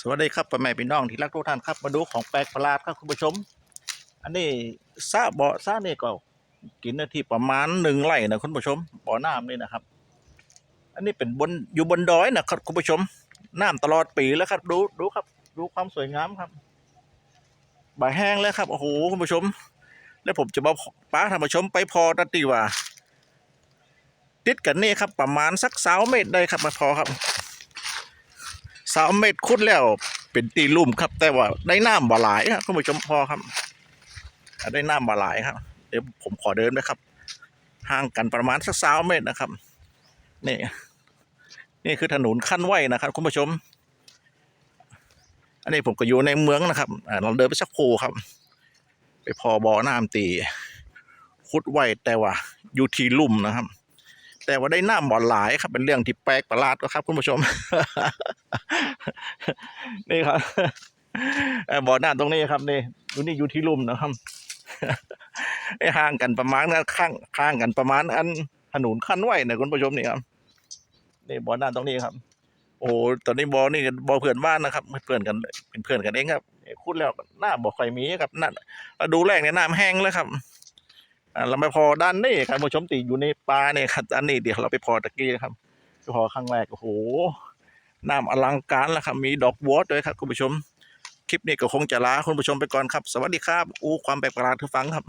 สวัสดีครับพ่อแม่พี่น้องที่รักทุกท่านครับ มาดูของแปลกประหลาดครับคุณผู้ชม อันนี้ซาบ่อซาเนี่ก็กินนื้อที่ประมาณหนึ่งไร่นะคุณผู้ชมบ่อน้ำนี่นะครับ อันนี้เป็นบนอยู่บนดอยนะครับคุณผู้ชมน้ำตลอดปีแล้วครับ ดูดูครับ ดูความสวยงามครับใบแห้งแล้วครับโอ้โหคุณผู้ชม แล้วผมจะมาป้าท่านผู้ชมไปพอตันตีว่า ติดกันนี่ครับ ประมาณสักสาวเมตรได้ครับมาพอครับ สามเม็ดคุดแล้ว เป็นตีลุ่มครับ แต่ว่าได้น้ำบ่หลายครับคุณผู้ชมพอครับ ได้น้ำบ่หลายครับ เดี๋ยวผมขอเดินนะครับ ห่างกันประมาณสักสามเมตรนะครับ นี่ นี่คือถนนขั้นไหวนะครับคุณผู้ชม อันนี้ผมก็อยู่ในเมืองนะครับอ่าเราเดินไปสักโคครับ ไปพอบ่อน้ำตีคุดไหวแต่ว่าอยู่ที่ลุ่มนะครับแต่ว่าได้น้ำบ่หลายครับเป็นเรื่องที่แปลกประหลาดครับ คุณผู้ชม นี่ครับเอ่อบ่อน้ำตรงนี้ครับนี่อยู่นี่อยู่ที่ลุ่มนะครับไอ้ห่างกันประมาณนั้นข้างข้างกันประมาณ อันถนนขั้นไหวนะคุณผู้ชมนี่ครับนี่บ่อน้ำตรงนี้ครับ โอ้ตอนนี้บ่อนี่บ่อเพื่อนบ้านนะครับเพื่อนกันเป็นเพื่อนกันเองครับคุดแล้วหน้าบ่อไฟมีครับนั่นเราดูแรกเนี่ยน้ำแห้งแล้วครับอ่าเราไปพอด้านนี้ครับผู้ชมติอยู่ในป่าเนี่ยครับด้านนี้เดี๋ยวเราไปพอตะกี้นะครับพอครั้งแรกโอ้โห น้ำอลังการแล้วครับมีดอกบัวด้วยครับคุณผู้ชม คลิปนี้ก็คงจะลาคุณผู้ชมไปก่อนครับ สวัสดีครับอู้ความแปลกประหลาดทุกฟังครับ